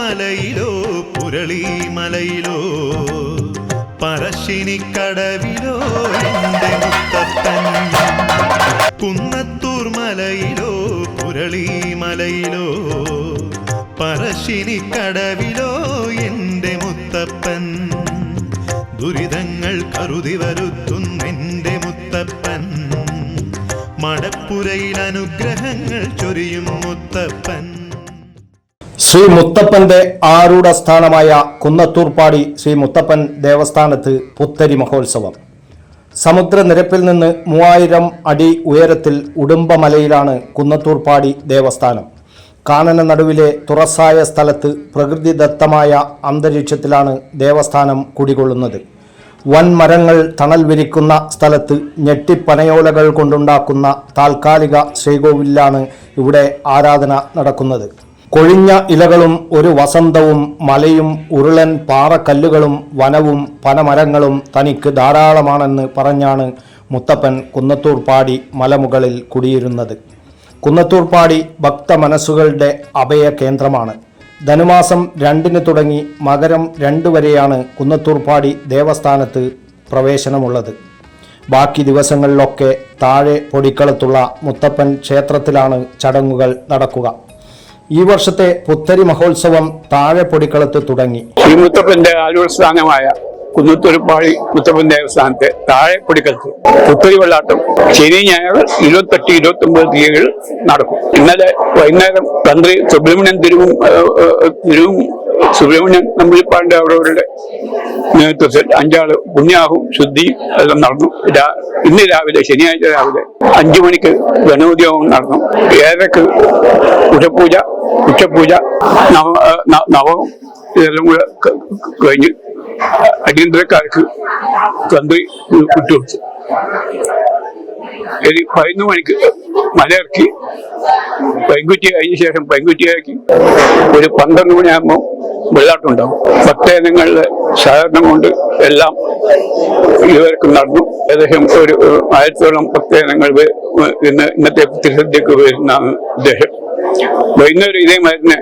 മലയിലോ പുരളി മലയിലോ പറശ്ശിനിക്കടവിലോ എന്റെ മുത്തപ്പൻ. കുന്നത്തൂർ മലയിലോ പുരളി മലയിലോ പറശ്ശിനിക്കടവിലോ എന്റെ മുത്തപ്പൻ. ദുരിതങ്ങൾ കരുതി വരുത്തുന്നെന്റെ മുത്തപ്പൻ. മടപ്പുരയിൽ അനുഗ്രഹങ്ങൾ ചൊരിയും മുത്തപ്പൻ. ശ്രീ മുത്തപ്പന്റെ ആരൂഢ സ്ഥാനമായ കുന്നത്തൂർപ്പാടി ശ്രീ മുത്തപ്പൻ ദേവസ്ഥാനത്ത് പുത്തരി മഹോത്സവം. സമുദ്രനിരപ്പിൽ നിന്ന് മൂവായിരം അടി ഉയരത്തിൽ ഉടുമ്പമലയിലാണ് കുന്നത്തൂർപ്പാടി ദേവസ്ഥാനം. കാനന നടുവിലെ തുറസായ സ്ഥലത്ത് പ്രകൃതിദത്തമായ അന്തരീക്ഷത്തിലാണ് ദേവസ്ഥാനം കുടികൊള്ളുന്നത്. വൻമരങ്ങൾ തണൽ വിരിക്കുന്ന സ്ഥലത്ത് ഞെട്ടിപ്പനയോലകൾ കൊണ്ടുണ്ടാക്കുന്ന താൽക്കാലിക ശ്രീകോവിലാണ് ഇവിടെ ആരാധന നടക്കുന്നത്. കൊഴിഞ്ഞ ഇലകളും ഒരു വസന്തവും മലയും ഉരുളൻ പാറക്കല്ലുകളും വനവും പനമരങ്ങളും തനിക്ക് ധാരാളമാണെന്ന് പറഞ്ഞാണ് മുത്തപ്പൻ കുന്നത്തൂർപ്പാടി മലമുകളിൽ കുടിയിരുന്നത്. കുന്നത്തൂർപ്പാടി ഭക്തമനസ്സുകളുടെ അഭയ കേന്ദ്രമാണ് ധനുമാസം രണ്ടിന് തുടങ്ങി മകരം രണ്ട് വരെയാണ് കുന്നത്തൂർപ്പാടി ദേവസ്ഥാനത്ത് പ്രവേശനമുള്ളത്. ബാക്കി ദിവസങ്ങളിലൊക്കെ താഴെ പൊടിക്കളത്തുള്ള മുത്തപ്പൻ ക്ഷേത്രത്തിലാണ് ചടങ്ങുകൾ നടക്കുക. ഈ വർഷത്തെ പുത്തരി മഹോത്സവം താഴെ പൊടിക്കളത്ത് തുടങ്ങി. മുത്തപ്പന്റെ ആലൂർസ്ഥാനമായ കുന്നത്തുരുപ്പാടി മുത്തപ്പൻ ദേവസ്ഥാനത്തെ താഴെ പൊടിക്കളത്ത് പുത്തരി വെള്ളാട്ടം ശനി ഞായർ ഇരുപത്തെട്ട് ഇരുപത്തി ഒമ്പത് തീയതികൾ നടക്കും. ഇന്നലെ വൈകുന്നേരം തന്ത്രി സുബ്രഹ്മണ്യൻ തിരുവും തിരുവും സുബ്രഹ്മണ്യൻ നമ്പൂതിരിപ്പാടിന്റെ അവരവരുടെ നേതൃത്വത്തിൽ അഞ്ചാൾ പുണ്യാഹും ശുദ്ധിയും എല്ലാം നടന്നു. ഇന്ന് രാവിലെ ശനിയാഴ്ച രാവിലെ അഞ്ചു മണിക്ക് ഗണോദ്യോഗം നടന്നു. ഏഴരക്ക് ഉഷപൂജ ഉച്ചപൂജ നവ നവം ഇതെല്ലാം കൂടെ കഴിഞ്ഞ് അടിയന്തരക്കാർക്ക് തന്ത്രി വിട്ടുകൊടുത്തു ഇനി പതിനൊന്ന് മണിക്ക് മല ഇറക്കി. പെൺകുറ്റി കഴിഞ്ഞ ശേഷം പെൺകുറ്റിയാക്കി ഒരു പന്ത്രണ്ട് മണിയാകുമ്പോൾ വെള്ളാട്ടുണ്ടാവും. ഭക്തജനങ്ങളുടെ സഹകരണം കൊണ്ട് എല്ലാം ഇതുവരെക്കും നടന്നു. ഏകദേശം ഒരു ആയിരത്തോളം ഭക്തജനങ്ങൾ ഇന്ന് ഇന്നത്തെ തിരുസദ്യക്ക് വരുന്നതാണ് ഉദ്ദേശം വൈകുന്നേരം ഇതേ മരുന്ന്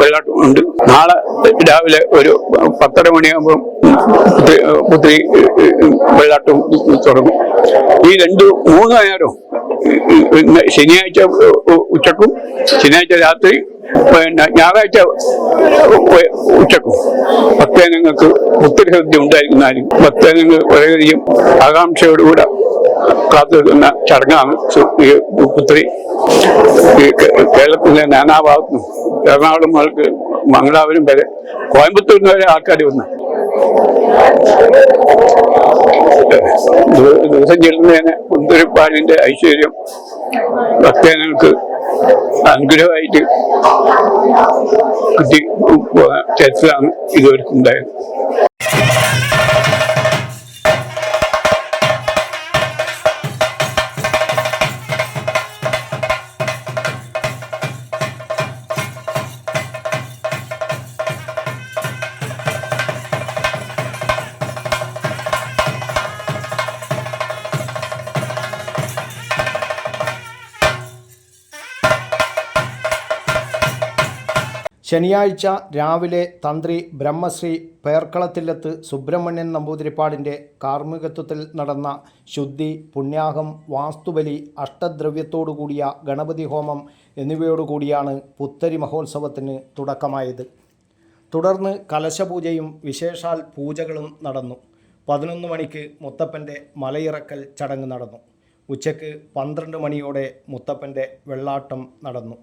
വെള്ളാട്ടം ഉണ്ട്. നാളെ രാവിലെ ഒരു പത്തര മണിയാകുമ്പോൾ പുത്രി വെള്ളാട്ടം തുടങ്ങും. ഈ രണ്ട് മൂന്ന് നേരം ശനിയാഴ്ച ഉച്ചക്കും ശനിയാഴ്ച രാത്രി പിന്നെ ഞായറാഴ്ച ഉച്ചക്കും. ഭക്തജനങ്ങൾക്ക് ഒത്തിരി ശ്രദ്ധ ഉണ്ടായിരിക്കുന്നാലും ഭക്തജനങ്ങൾ വളരെയധികം ആകാംക്ഷയോടുകൂടെ നിൽക്കുന്ന ചടങ്ങാണ്. പുത്രി കേരളത്തിലെ നാനാഭാഗത്തും എറണാകുളം മുതൽക്ക് മംഗളാപുരം വരെ കോയമ്പത്തൂരിൽ നിന്ന് വരെ ആൾക്കാർ വന്നു. ദിവ- ദിവസം ചെല്ലുന്നതിന് കുന്തുരിപ്പാടിന്റെ ഐശ്വര്യം ഭക്തജനങ്ങൾക്ക് അനുഗ്രഹമായിട്ട് കിട്ടി. ചരിത്രമാണ് ഇതുവരെ ശനിയാഴ്ച രാവിലെ തന്ത്രി ബ്രഹ്മശ്രീ പേർക്കളത്തിലെത്ത് സുബ്രഹ്മണ്യൻ നമ്പൂതിരിപ്പാടിന്റെ കാർമ്മികത്വത്തിൽ നടന്ന ശുദ്ധി പുണ്യാഹം വാസ്തുബലി അഷ്ടദ്രവ്യത്തോടുകൂടിയ ഗണപതി ഹോമം എന്നിവയോടുകൂടിയാണ് പുത്തരി മഹോത്സവത്തിന് തുടക്കമായത്. തുടർന്ന് കലശപൂജയും വിശേഷാൽ പൂജകളും നടന്നു. പതിനൊന്ന് മണിക്ക് മുത്തപ്പന്റെ മലയിറക്കൽ ചടങ്ങ് നടന്നു. ഉച്ചയ്ക്ക് പന്ത്രണ്ട് മണിയോടെ മുത്തപ്പന്റെ വെള്ളാട്ടം നടന്നു.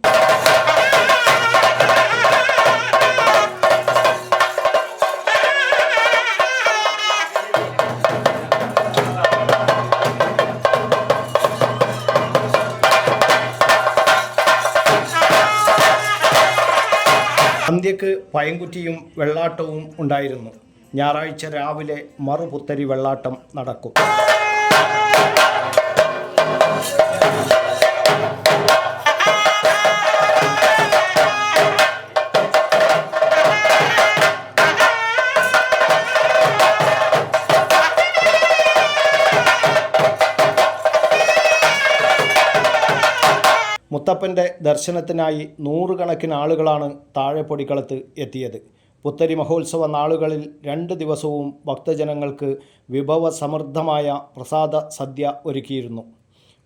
സന്ധ്യക്ക് പയങ്കുറ്റിയും വെള്ളാട്ടവും ഉണ്ടായിരുന്നു. ഞായറാഴ്ച രാവിലെ മറുപുത്തരി വെള്ളാട്ടം നടക്കും. മുത്തപ്പന്റെ ദർശനത്തിനായി നൂറുകണക്കിന് ആളുകളാണ് താഴെപ്പൊടിക്കളത്ത് എത്തിയത്. പുത്തരി മഹോത്സവ നാളുകളിൽ രണ്ട് ദിവസവും ഭക്തജനങ്ങൾക്ക് വിഭവസമൃദ്ധമായ പ്രസാദ സദ്യ ഒരുക്കിയിരുന്നു.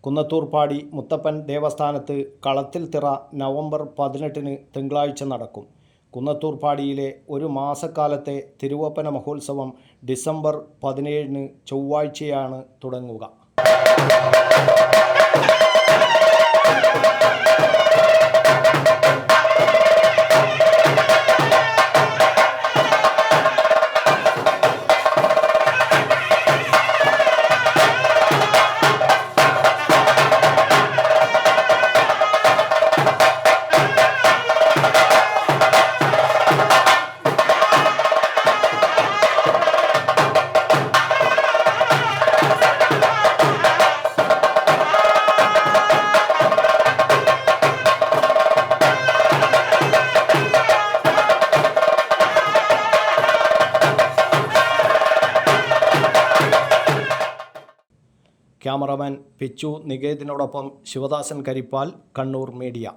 കുന്നത്തൂർപ്പാടി മുത്തപ്പൻ ദേവസ്ഥാനത്ത് കളത്തിൽ തിറ നവംബർ പതിനെട്ടിന് തിങ്കളാഴ്ച നടക്കും. കുന്നത്തൂർപ്പാടിയിലെ ഒരു മാസക്കാലത്തെ തിരുവപ്പന മഹോത്സവം ഡിസംബർ പതിനേഴിന് ചൊവ്വാഴ്ചയാണ് തുടങ്ങുക. ക്യാമറമാൻ പിച്ചു നികേതിനോടൊപ്പം ശിവദാസൻ കരിപ്പാൽ കണ്ണൂർ മീഡിയ.